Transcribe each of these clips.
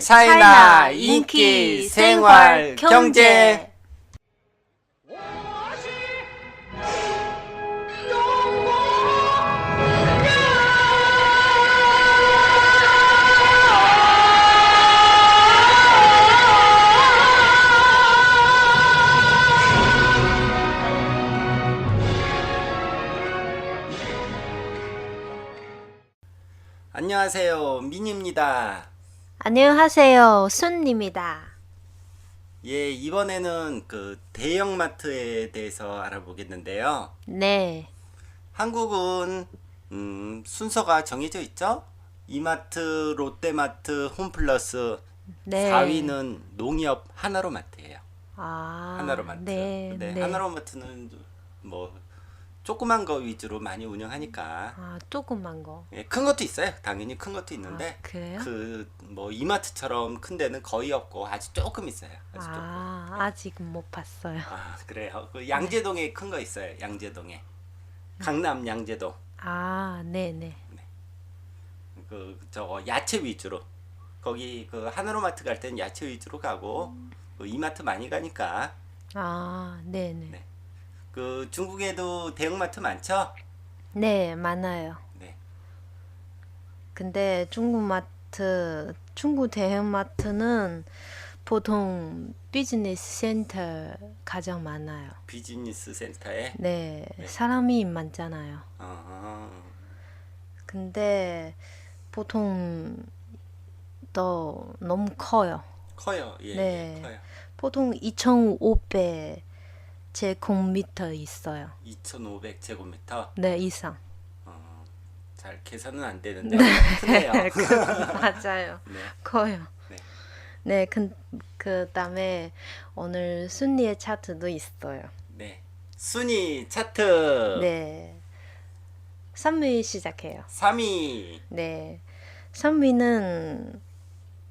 차이나 인기 생활 경제. 안녕하세요. 민입니다. 안녕하세요. 순입니다. 예, 이번에는 그 대형마트에 대해서 알아보겠는데요. 네. 한국은 음, 순서가 정해져 있죠? 이마트, 롯데마트, 홈플러스 네. 4위는 농협 하나로마트예요. 아. 하나로마트. 네. 네, 네. 하나로마트는 뭐 조그만 거 위주로 많이 운영하니까 아, 조그만 거. 예, 큰 것도 있어요. 당연히 큰 것도 있는데 아, 그래요? 그 뭐 이마트처럼 큰 데는 거의 없고 아주 조금 있어요. 아주 조금. 아, 아직 못 봤어요. 아 그래요. 그 양재동에 큰 거 있어요. 양재동에 강남 양재동 아, 네, 네. 그 저거 야채 위주로 거기 그 하나로마트 갈 때는 야채 위주로 가고 그 이마트 많이 가니까 아, 네, 네. 네. 그 중국에도 대형마트 많죠? 네, 많아요. 네. 근데 중국 마트, 중국 대형마트는 보통 비즈니스 센터 가장 많아요. 비즈니스 센터에 네, 네. 사람이 많잖아요. 어, 근데 보통 더 너무 커요. 커요. 예, 네. 예, 커요. 보통 2,500 제곱미터 있어요. 2,500제곱미터. 네, 이상. 어, 잘 계산은 안 되는데 크네요. 맞아요. 네. 커요. 네. 네, 그, 그 다음에 오늘 순위의 차트도 있어요. 네. 순위 차트 네. 3위 시작해요. 3위 네. 3위는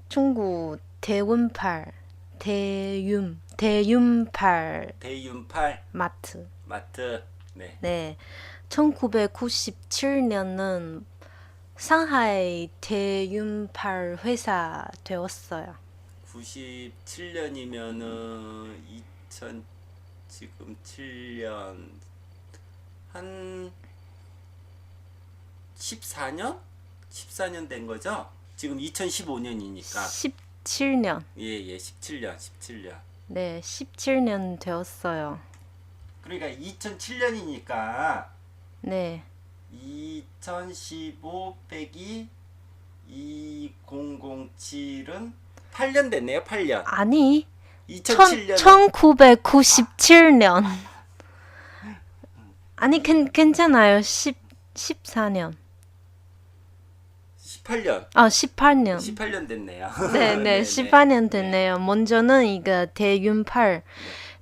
중국 대운팔, 대윤, 대윤팔 대윤팔 마트. 마트. 네. 네. 1997년은 상하이 대윤팔 회사 되었어요. 97년이면은 2000 지금 7년 한 14년? 14년 된 거죠? 지금 2015년이니까 17년. 예 예 17년 17년 네, 17년 되었어요. 그러니까 2007년이니까 네. 2015 빼기 2007은 8년 됐네요 8년 아니, 2007년 1997년. 아니, 괜, 괜찮아요. 10, 14년. 18년 아, 18년. 18년 됐네요 네, 네, 18년 됐네요. 먼저는 이거 대윤팔,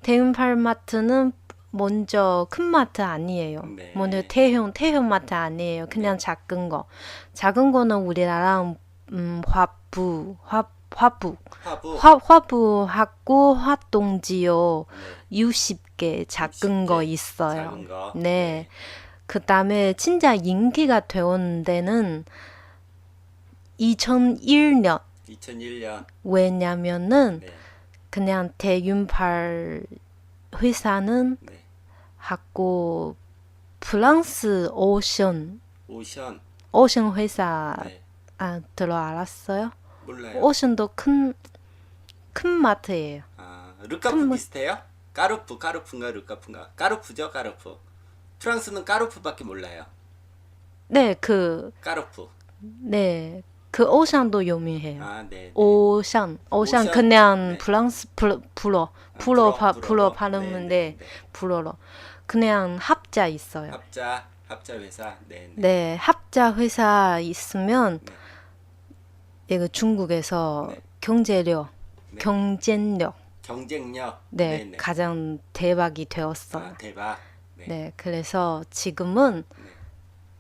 대윤팔 마트는 먼저 큰 마트 아니에요. 네. 먼저 태형, 태형 마트 아니에요. 그냥 작은 거. 작은 거는 우리나라랑 음, 화부, 화, 화부, 화부 화, 화부하고 화동지요. 네, 60개 작은 거 60개 있어요. 작은 거 네. 그 다음에 진짜 인기가 되온 데는 2001년. 2001년 왜냐면은 네. 그냥 대윤팔 회사는 네. 하고 프랑스 오션 오션 오션 회사 네. 아 들어 알았어요? 몰라요 오션도 큰 큰 마트예요. 아 르카프 비슷해요? 까르프 까르프인가 르카프인가 까르프죠 까르프 프랑스는 까르프밖에 몰라요 네, 그 까르프 네. 그 오션도 유명해요. 아 네 오션, 오션 오션, 그냥 네. 프랑스 불어 불어 아, 불어 불어. 불어 네, 발음인데 네, 네. 불어로 그냥 합자 있어요. 합자 합자 회사 네, 네. 네, 합자 회사 있으면 네. 이거 중국에서 네. 경제력, 네. 경쟁력, 경쟁력 네, 네, 네. 가장 대박이 되었어요. 아, 대박 네. 네, 그래서 지금은 네.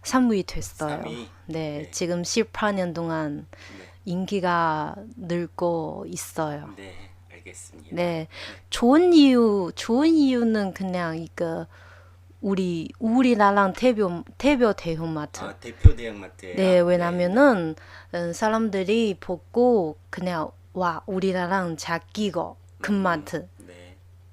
3위 됐어요. 삼위. 네, 네. 지금 18년 동안 네. 인기가 늘고 있어요. 네 알겠습니다 네, 좋은 이유, 좋은 이유는 그냥 이거 우리 우리나라랑 대표 대표 대형마트. 아, 대표 대형마트예요. 네, 왜냐면은 음, 사람들이 보고 그냥 와 우리나라랑 작기고 큰마트 네.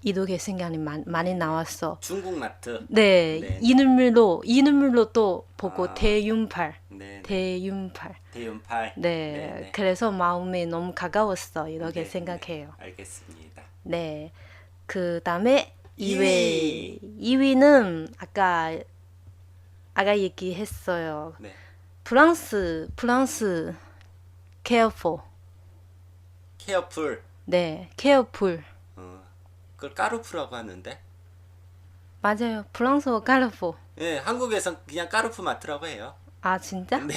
이렇게 생각이 많, 많이 나왔어. 중국 마트. 네, 네. 이름으로 이름으로 또 보고 아. 대윤팔, 네. 네. 대윤팔. 대윤팔. 네, 네, 네. 그래서 마음이 너무 가까웠어 이렇게 네, 생각해요. 네, 알겠습니다. 네, 그 다음에 2위. 2위, 2위 는 아까 아까 얘기했어요. 네. 프랑스, 프랑스, careful. 케어풀. 네. 어. 그걸 까르푸라고 하는데. 맞아요. 프랑스어 careful. 예, 한국에선 그냥 까르푸 마트라고 해요. 아 진짜? 네.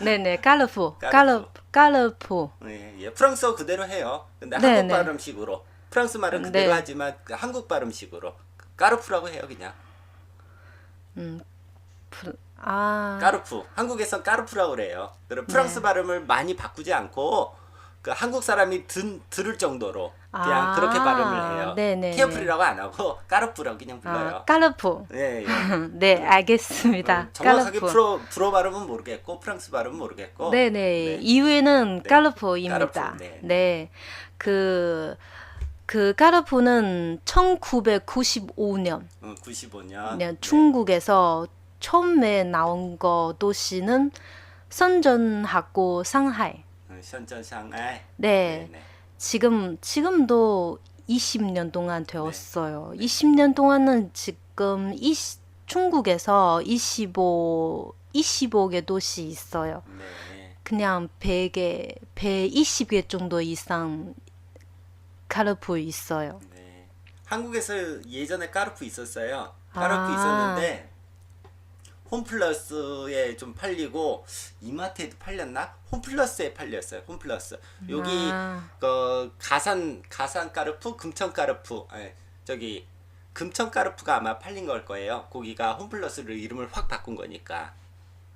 네, 네, careful, careful. careful, careful. 예, 예, 프랑스어 그대로 해요. 근데 네, 한국 네. 발음식으로. 프랑스 말은 그대로 네. 하지만 그 한국 발음식으로. 까르푸라고 해요, 그냥. 프- 아, 까르푸. 한국에선 까르푸라고 그래요. 그리고 프랑스 네. 발음을 많이 바꾸지 않고 그 한국 사람이 든, 들을 정도로 그냥 아, 그렇게 발음을 해요. 네네네. 케어풀이라고 안 하고 까르푸라고 그냥 불러요. 아, 까르푸. 예, 예. 네, 알겠습니다. 어, 정확하게. 프로, 프로 발음은 모르겠고 프랑스 발음은 모르겠고 네네. 네. 이유에는 네. 까르푸입니다. 까르푸, 네. 네. 그, 그 까르푸는 1995년 어, 95년 네, 중국에서 처음에 나온 거 도시는 선전하고 상하이. 어, 현전 상하이 네. 네. 지금 지금도 20년 동안 되었어요. 20년 동안은 지금 이 중국에서 25 25개 도시 있어요. 네. 그냥 100개, 120개 정도 이상 카르푸 있어요. 네. 한국에서 예전에 까르푸 있었어요. 까르푸 아. 있었는데 홈플러스에 좀 팔리고 이마트에도 팔렸나? 홈플러스에 팔렸어요. 홈플러스. 여기 아. 그 가산 가산 까르푸, 금천 까르푸. 아니, 저기 금천 까르푸가 아마 팔린 걸 거예요. 거기가 홈플러스를 이름을 확 바꾼 거니까.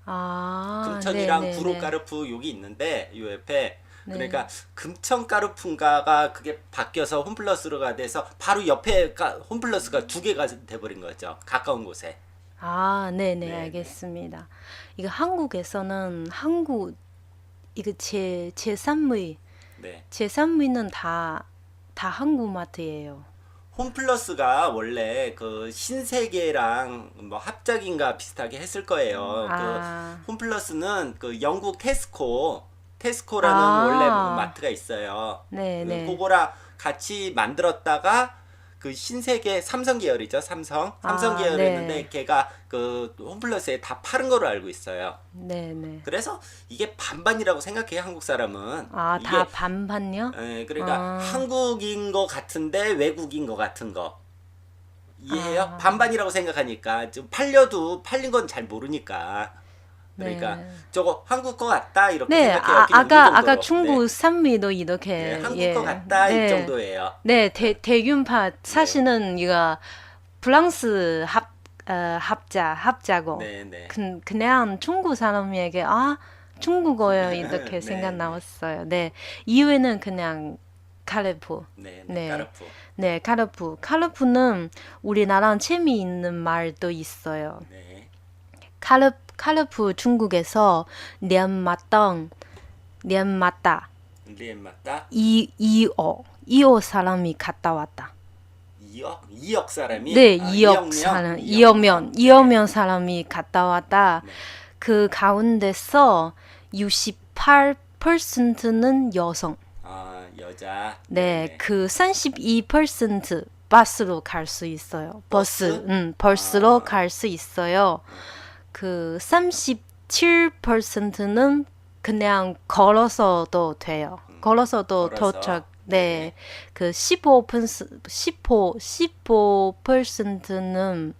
아, 금천이랑 네네네. 구로 까르푸 여기 있는데 요 옆에 네. 그러니까 금천 까르푸인가가 그게 바뀌어서 홈플러스로가 돼서 바로 옆에 가, 홈플러스가 두 개가 돼버린 거죠. 가까운 곳에. 아, 네네, 네, 알겠습니다. 이거 한국에서는 한국 이거 제 제산물 네. 제산물은 다 다 한국 마트예요. 홈플러스가 원래 그 신세계랑 뭐 합작인가 비슷하게 했을 거예요. 아. 그 홈플러스는 그 영국 테스코 테스코라는 아. 원래 마트가 있어요. 네, 그 네. 그거랑 같이 만들었다가 그 신세계 삼성 계열이죠 삼성 삼성 아, 계열이었는데 네. 걔가 그 홈플러스에 다 파는 거로 알고 있어요. 네, 네. 그래서 이게 반반이라고 생각해요 한국 사람은. 아, 이게 다 반반요? 에, 그러니까 아. 한국인 거 같은데 외국인 거 같은 거 이해해요? 아. 반반이라고 생각하니까 좀 팔려도 팔린 건 잘 모르니까 그러니까 네. 저거 한국 거 같다 이렇게 네, 생각해요. 아, 아까. 아까 중국 네. 산미도 네, 이렇게 한국 예. 거 같다 네. 이 정도예요. 네, 대, 대균파 사실은 이거 프랑스 합 어, 합자 합자고 네, 네. 그, 그냥 중국 사람에게 아 중국어요 이렇게 네. 생각 나왔어요. 네, 이유에는 그냥 카르푸. 네, 네, 네. 까르푸. 네, 카르푸. 카르푸는 우리나라 재미있는 말도 있어요. 네. 카르 카르푸 중국에서 련마다 리엔 맞다. 이 이어 이어 사람이 갔다 왔다. 이억 이억 사람이 네, 아, 이억? 사람 이억명. 이어면 이어면 사람이 갔다 왔다. 네. 그 가운데서 68%는 여성. 아 여자. 네, 그32% 버스로 갈 수 있어요. 버스, 버스? 음, 버스로 아. 갈수 있어요. 그 37%는 그냥 걸어서도 돼요. 걸어서도 음, 걸어서? 도착. 네, 그 15% 15 15%는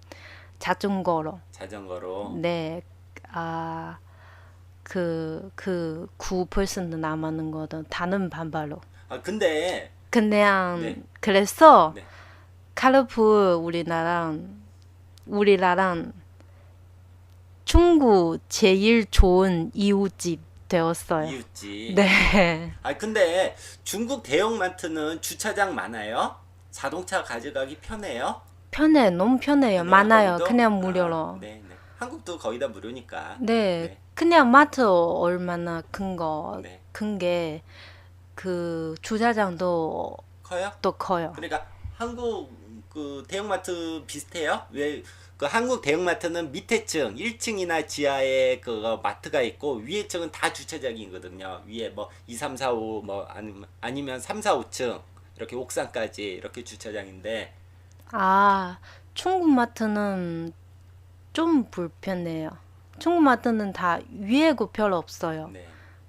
자전거로. 자전거로. 네, 아. 그, 그, 9% 남았는 거는 다른 반발로. 아 근데 그냥, 네. 그래서, 네. 카르푸 우리나라랑, 우리나라랑 중국 제일 좋은 이웃집 되었어요. 이웃집. 네. 아 근데 중국 대형마트는 주차장 많아요? 자동차 가져가기 편해요? 편해, 너무 편해요. 그냥 많아요. 거기도? 그냥 무료로. 아, 네, 네. 한국도 거의 다 무료니까. 네, 네. 그냥 마트 얼마나 큰 거, 네. 큰게그 주차장도 커요? 또 커요. 그러니까 한국 그 대형마트 비슷해요? 왜 그 한국 대형마트는 밑에 층 1층이나 지하에 그 마트가 있고 위에 층은 다 주차장이거든요. 위에 뭐 2, 3, 4, 5 뭐 아니면 아니면 3, 4, 5층 이렇게 옥상까지 이렇게 주차장인데 아, 중국 마트는 좀 불편해요. 중국 마트는 다 위에고 별로 없어요. 네.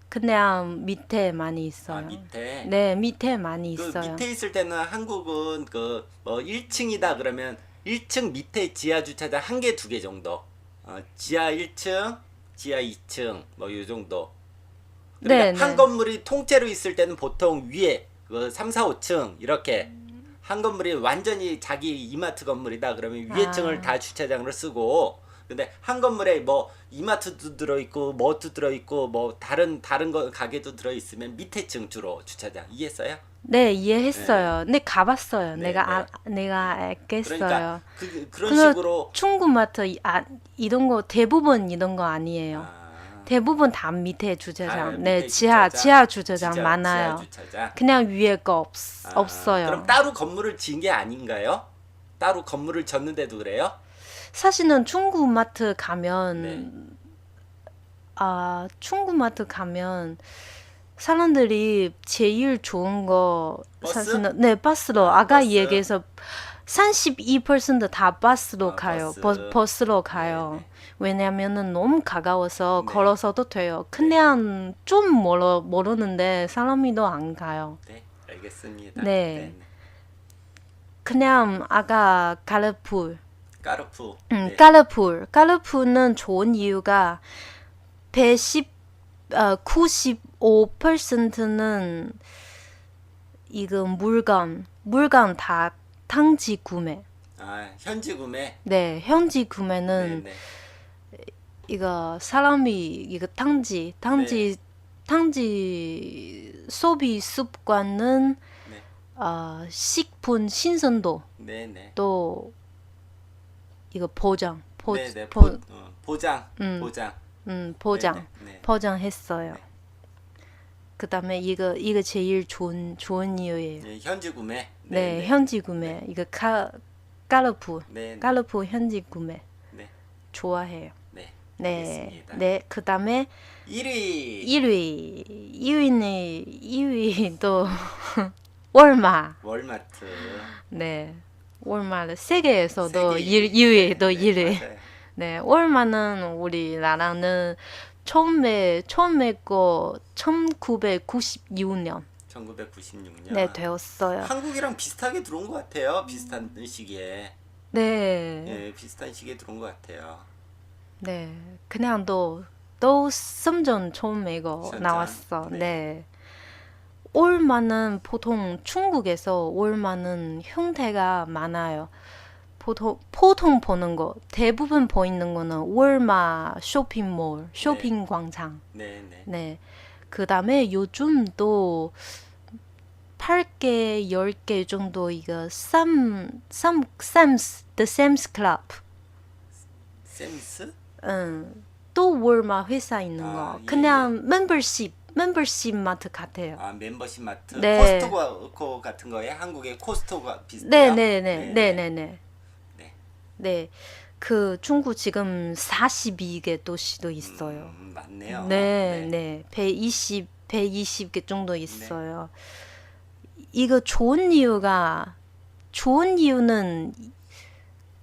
그냥 밑에 많이 있어요. 아, 밑에 네, 밑에 많이 그 있어요. 밑에 있을 때는 한국은 그 뭐 1층이다 그러면 1층 밑에 지하 주차장 한 개 두 개 정도. 어, 지하 1층, 지하 2층 뭐 요 정도. 그러니까 네, 한 네. 건물이 통째로 있을 때는 보통 위에 그 3, 4, 5층 이렇게 한 건물이 완전히 자기 이마트 건물이다 그러면 위에 아. 층을 다 주차장으로 쓰고 근데 한 건물에 뭐 이마트도 들어 있고 뭐도 들어 있고 뭐 다른 다른 거 가게도 들어 있으면 밑에 층 주로 주차장 이해했어요? 네, 이해했어요. 네, 가봤어요. 네, 내가 네. 아, 내가 알겠어요. 그러니까 그, 그런 그거 식으로 중국 마트 이- 아, 이런 거 대부분 이런 거 아니에요. 아, 대부분 다 밑에 주차장. 아, 네, 밑에 지하 주차장. 지하 주차장 지하- 많아요. 지하 주차장. 그냥 위에 거 없, 아, 없어요. 그럼 따로 건물을 지은 게 아닌가요? 따로 건물을 졌는데도 그래요? 사실은 중국 마트 가면 네. 아 중국 마트 가면 사람들이 제일 좋은 거 버스? 사실은 네 버스로 아, 아까 버스. 얘기해서 32%다 버스로 아, 가요. 버스. 버, 버스로 가요. 네, 왜냐면은 너무 가까워서 네. 걸어서도 돼요. 그냥 좀 멀어 모르는데 사람이 더 안 가요. 네, 알겠습니다. 네. 그냥 아까 가르풀 까르푸. 음, 네. 까르풀. 까르풀은 좋은 이유가 110, 어, 95%는 이거 물건, 물건 다 당지 구매. 아, 현지 구매. 네, 현지 구매는 네, 네. 이거 사람이 이거 당지, 당지, 당지 소비 습관은 네. 어, 식품 신선도 네, 네. 또 이거 보장, 보, 네, 네. 보, 보, 어, 보장. 음, 보장. 음, 보장. 네, 네, 네. 포장했어요. 네. 그다음에 이거 이거 제일 좋은 좋은 이유예요. 네, 현지 구매. 네, 현지 구매. 이거 카 네, 네. 까르푸 현지 구매 네. 좋아해요. 네. 네. 네. 그다음에 1위. 1위 2위는 2위 또 월마. 월마트. 네. 월마 세계에서도 세계 1, 일 2위 또 네, 1위. 네, 월마는 우리나라는 처음에 처음에 거 1996년 1996년. 네 되었어요. 한국이랑 비슷하게 들어온 것 같아요. 비슷한 시기에. 네, 예, 비슷한 시기에 들어온 것 같아요. 네, 그냥 또또 섬전 처음에 이거 나왔어. 네. 네. 월마는 보통 중국에서 월마는 형태가 많아요. 보통 보통 보는 거 대부분 보이는 거는 월마 쇼핑몰, 쇼핑 광장. 네, 네. 네. 그 다음에 요즘 또 8개, 10개 정도 이거 쌈, 쌈, 쌈스, The Sam's Club. 샘스? 응. 또 월마 회사 있는 거. 아, 예, 그냥 멤버십, 멤버십 마트 같아요. 아, 멤버십 마트. 네. 코스트코 같은 거에 한국의 코스트코가 비슷해요. 네, 네, 네, 네, 네, 네. 네. 네. 그 중국 지금 42개 도시도 있어요. 음, 맞네요. 네, 네. 120, 120개 정도 있어요. 이거 좋은 이유가, 좋은 이유는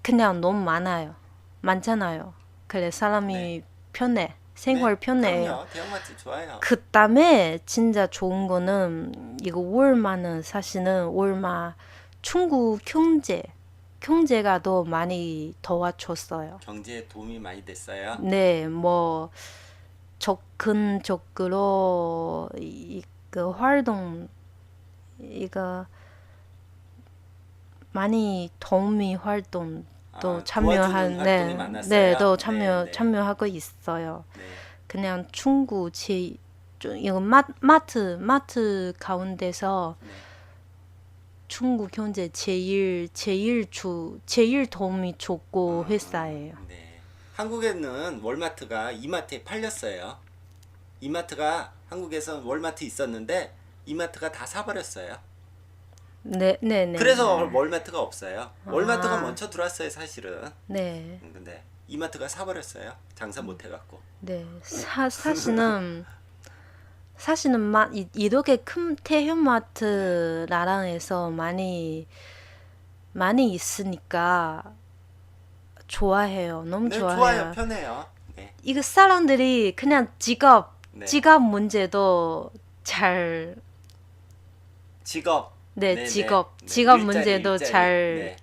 그냥 너무 많아요. 많잖아요. 그래, 사람이 네. 편해. 생활 편해요. 대형마트 좋아요. 그 다음에 진짜 좋은 거는 이거 월마는 사실은 월마 중국 경제, 경제가 더 많이 도와줬어요. 경제에 도움이 많이 됐어요. 네, 뭐 접근적으로 이, 그 활동 이거 많이 도우미 활동 또 아, 참여한 네. 네, 또 참여 네, 네. 참여하고 있어요. 네. 그냥 중국 제좀 이거 마, 마트 마트 가운데서 네. 중국 경제 제일 제일 주 제일 도움이 좋고 회사예요. 네. 한국에는 월마트가 이마트에 팔렸어요. 이마트가 한국에서 월마트 있었는데 이마트가 다 사버렸어요. 네, 네, 네. 그래서 월마트가 없어요. 월마트가 아. 먼저 들어왔어요, 사실은. 네, 근데 이마트가 사버렸어요. 장사 못 해갖고. 네. 사 사실은 사실은 마, 이, 이렇게 큰 대형마트 나라에서 많이 많이 있으니까 좋아해요. 너무 네, 좋아해요. 좋아요, 편해요. 네. 이거 사람들이 그냥 직업 네. 직업 문제도 잘 직업. 네, 네, 직업 네. 직업 일자리, 문제도 일자리. 잘 네.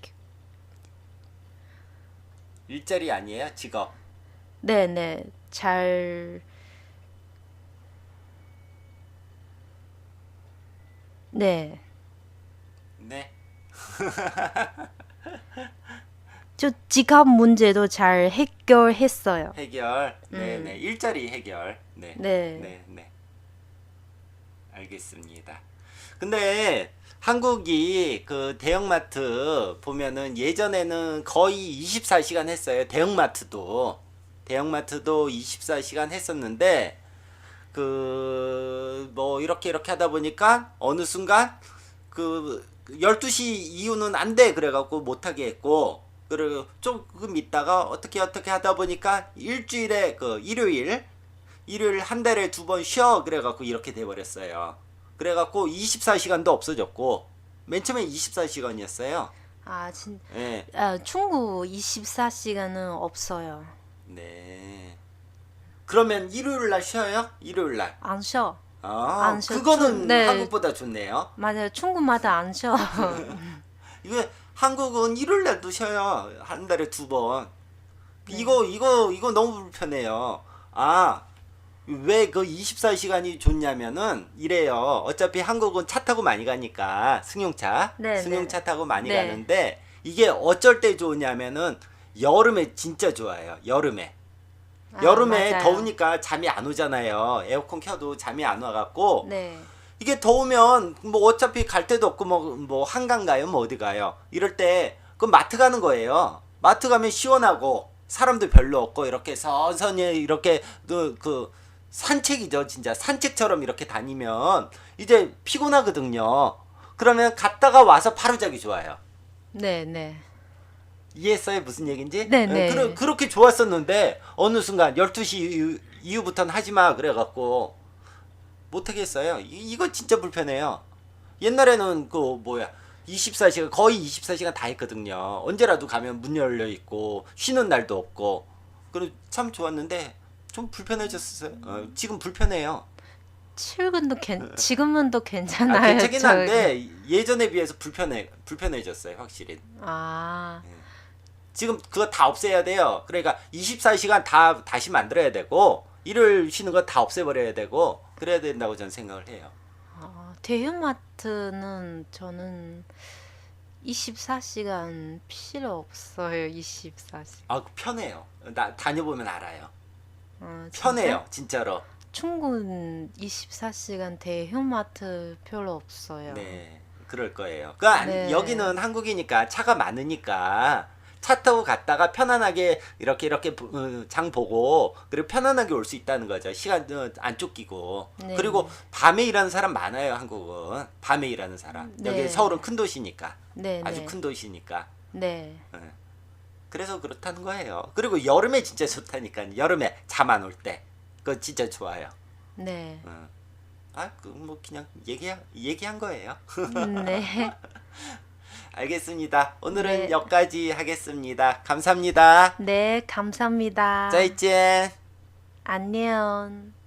일자리 아니에요, 직업. 네, 네. 잘 네. 네. 저 직업 문제도 잘 해결했어요. 해결. 네, 음. 네. 일자리 해결. 네. 네. 네, 네. 알겠습니다. 근데 한국이 그 대형마트 보면은 예전에는 거의 24시간 했어요. 대형마트도. 대형마트도 24시간 했었는데 그 뭐 이렇게 이렇게 하다 보니까 어느 순간 그 12시 이후는 안 돼 그래 갖고 못 하게 했고 그리고 조금 있다가 어떻게 어떻게 하다 보니까 일주일에 그 일요일 일요일 한 달에 두 번 쉬어 그래갖고 이렇게 돼버렸어요. 그래갖고 24시간도 없어졌고 맨 처음에 24시간이었어요. 아, 진 네, 아, 중국 24시간은 없어요. 네. 그러면 일요일 날 쉬어요? 일요일 날. 안 쉬어. 아, 안 쉬어. 그거는 네. 한국보다 좋네요. 맞아요. 중국마다 안 쉬어. 이거 한국은 일요일 날도 쉬어요. 한 달에 두 번. 이거 이거 이거 너무 불편해요. 아. 왜 그 24시간이 좋냐면은 이래요. 어차피 한국은 차 타고 많이 가니까 승용차, 네, 승용차 타고 많이 네. 가는데 이게 어쩔 때 좋냐면은 여름에 진짜 좋아요. 여름에. 아, 여름에 맞아요. 더우니까 잠이 안 오잖아요. 에어컨 켜도 잠이 안 와갖고 네. 이게 더우면 뭐 어차피 갈 데도 없고 뭐, 뭐 한강 가요 뭐 어디 가요 이럴 때그 마트 가는 거예요 마트 가면 시원하고 사람도 별로 없고 이렇게 선선히 이렇게 그, 그 산책이죠 진짜 산책처럼 이렇게 다니면 이제 피곤하거든요 그러면 갔다가 와서 바로 자기 좋아요 네, 네. 이해했어요? 무슨 얘기인지? 네, 네. 그러, 그렇게 좋았었는데 어느 순간 12시 이후, 이후 부터는 하지마 그래갖고 못하겠어요. 이, 이거 진짜 불편해요. 옛날에는 그 뭐야 24시간 거의 24시간 다 했거든요. 언제라도 가면 문 열려 있고 쉬는 날도 없고. 그리고 참 좋았는데 좀 불편해졌어요. 어, 지금 불편해요. 출근도 괜 지금은 또 아, 괜찮아요. 괜찮긴 저기. 한데 예전에 비해서 불편해 불편해졌어요 확실히. 아, 지금 그거 다 없애야 돼요. 그러니까 24시간 다 다시 만들어야 되고 일요일 쉬는 거 다 없애버려야 되고 그래야 된다고 저는 생각을 해요. 어, 대형마트는 저는 24시간 필요 없어요. 24시간. 아 편해요. 나 다녀보면 알아요. 어, 진짜? 편해요, 진짜로. 중국은 24시간 대형마트 별로 없어요. 네, 그럴 거예요. 그 아니, 네. 여기는 한국이니까 차가 많으니까 차 타고 갔다가 편안하게 이렇게 이렇게 보- 어, 장 보고 그리고 편안하게 올 수 있다는 거죠. 시간 어, 안 쫓기고 네. 그리고 밤에 일하는 사람 많아요. 한국은 밤에 일하는 사람. 여기 네. 서울은 큰 도시니까 네, 아주 네. 큰 도시니까. 네. 예. 그래서 그렇다는 거예요. 그리고 여름에 진짜 좋다니까. 여름에 잠 안 올 때. 그거 진짜 좋아요. 네. 어. 아, 그 뭐 그냥 얘기 얘기한 거예요. 네. 알겠습니다. 오늘은 네. 여기까지 하겠습니다. 감사합니다. 네, 감사합니다. 再见。 안녕.